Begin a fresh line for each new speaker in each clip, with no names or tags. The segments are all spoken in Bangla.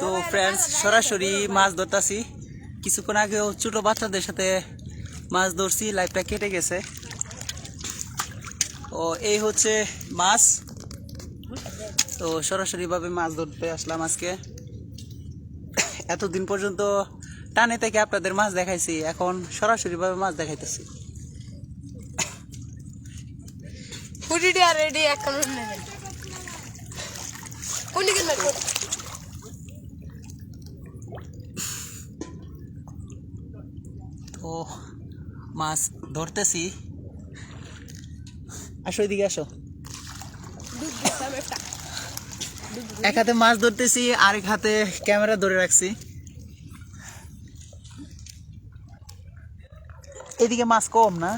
তো ফ্রেন্ডস সরাসরি মাছ ধরতাছি। কিছুক্ষণ আগেও ছোট বাচ্চাদের সাথে মাছ ধরছি লাইফটা কেটে গেছে। ও, এই হচ্ছে মাছ। তো সরাসরিভাবে মাছ ধরতে আসলাম আজকে। এতদিন পর্যন্ত টানে থেকে আপনাদের মাছ দেখাইছি, এখন সরাসরিভাবে মাছ দেখাইতেছি।
রেডি এক
তো মাছ ধরতেছি। আসো এদিকে আসো। এক হাতে মাছ ধরতেছি আরেক হাতে ক্যামেরা ধরে রাখছি। এদিকে মাছ কম না?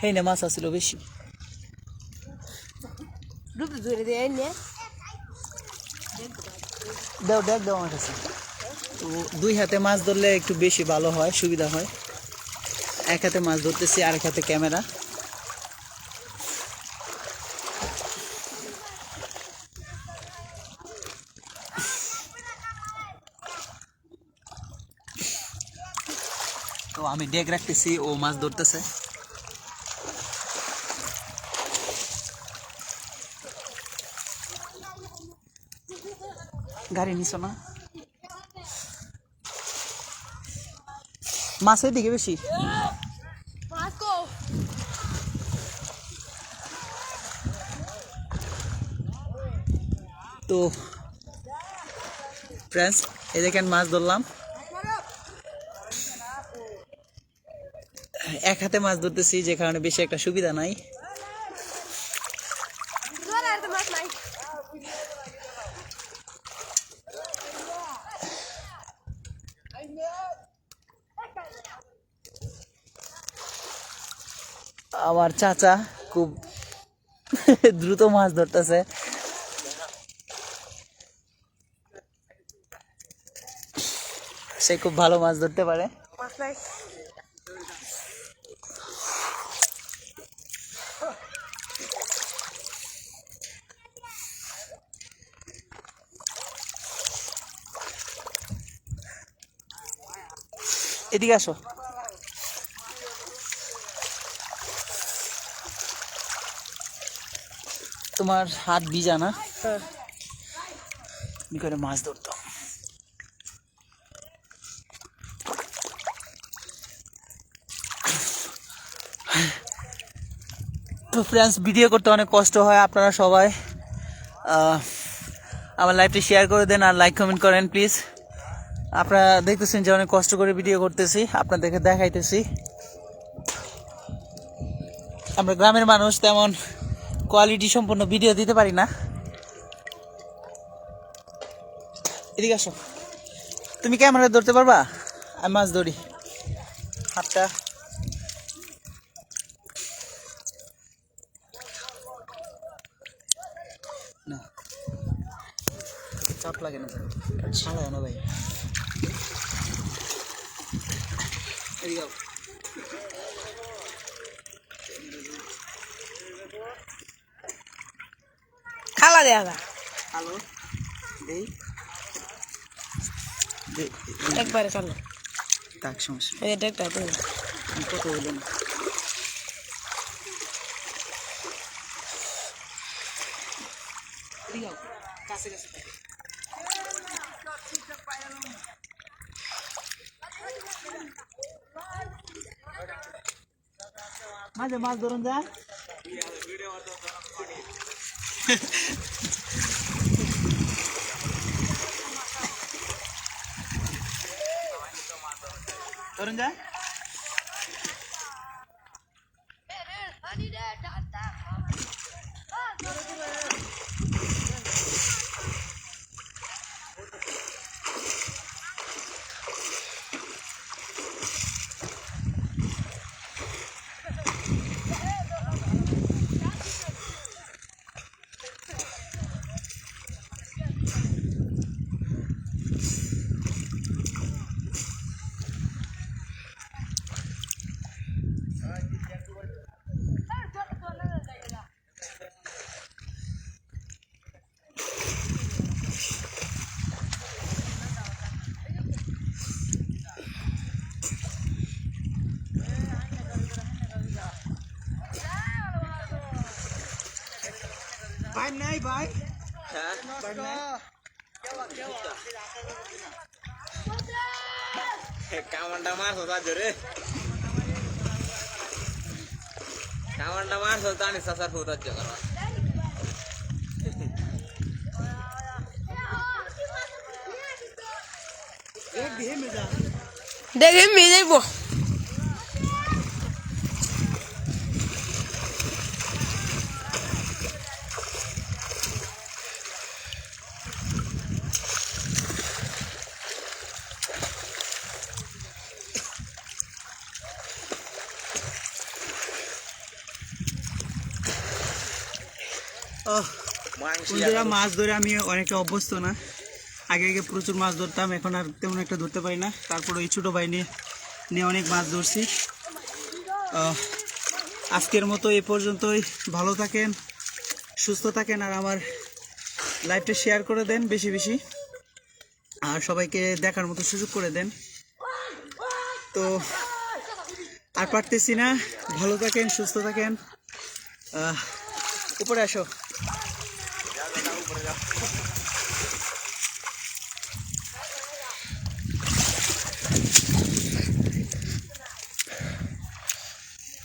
হেই না মাছ আসছিল বেশি। দাও দেখ দাও আমার কাছে। তো দুই হাতে মাছ ধরলে একটু বেশি ভালো হয় সুবিধা হয়। এক হাতে মাছ ধরতেছি, আরেক হাতে ক্যামেরা। তো আমি ডেক রাখতেছি, ও মাছ ধরতেছে। গাড়ি নিছো না? মাছের দিকে বেশি? তো ফ্রেন্ডস এই দেখেন মাছ ধরলাম। এক হাতে মাছ ধরতেছি, যে কারণে বেশি একটা সুবিধা নাই। আমার চাচা খুব দ্রুত মাছ ধরতেছে। সে খুব ভালো মাছ ধরতে পারে। এদিকে আসো। তোমার হাত ভিজা না? কি করে মাছ ধরতাম? তো ফ্রেন্ডস ভিডিও করতে অনেক কষ্ট হয়, আপনারা সবাই। আমার লাইভটি শেয়ার করে দেন আর লাইক কমেন্ট করেন প্লিজ আপনারা দেখতেছেন যে অনেক কষ্ট করে ভিডিও করতেছি, আপনাদেরকে দেখাইতেছি। আমরা গ্রামের মানুষ, তেমন কোয়ালিটি সম্পন্ন ভিডিও দিতে পারি না। এদিকে আসো। তুমি ক্যামেরা ধরতে পারবা? আমি মাছ ধরি। হাতটা না। চাপ লাগে না। ছাড়াও না ভাই। এদিকে
খালা দেয়া যা
হ্যালো দেই। দে
একবারে চলো
তাক সমস্যা।
এটা একটা
কত হইল না এদিকে আও। কাছে কাছে মাঝে মাছ ধরুন যা ধরুন যা ভাই নাই ভাই
কামানটা মাছ হতা জোরে কামানটা মাছ হতা নি সাসার ফুতার জোরে
দেখে মেয়ে যাইব
বন্ধুরা মাছ ধরে আমি অনেকটা অভ্যস্ত না। আগে আগে প্রচুর মাছ ধরতাম এখন আর তেমন একটা ধরতে পারি না। তারপর ওই ছোটো ভাই নিয়ে নিয়ে অনেক মাছ ধরছি। আজকের মতো এ পর্যন্তই। ভালো থাকেন সুস্থ থাকেন আর আমার লাইভটা শেয়ার করে দেন বেশি বেশি। আর সবাইকে দেখার মতো সুযোগ করে দেন। তো আর পারতেছি না। ভালো থাকেন সুস্থ থাকেন। উপরে আসো।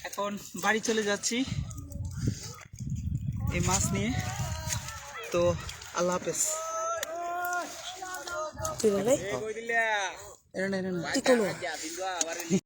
এখন বাড়ি চলে যাচ্ছি এই মাছ নিয়ে। তো আল্লাহ হাফেজ।
তুই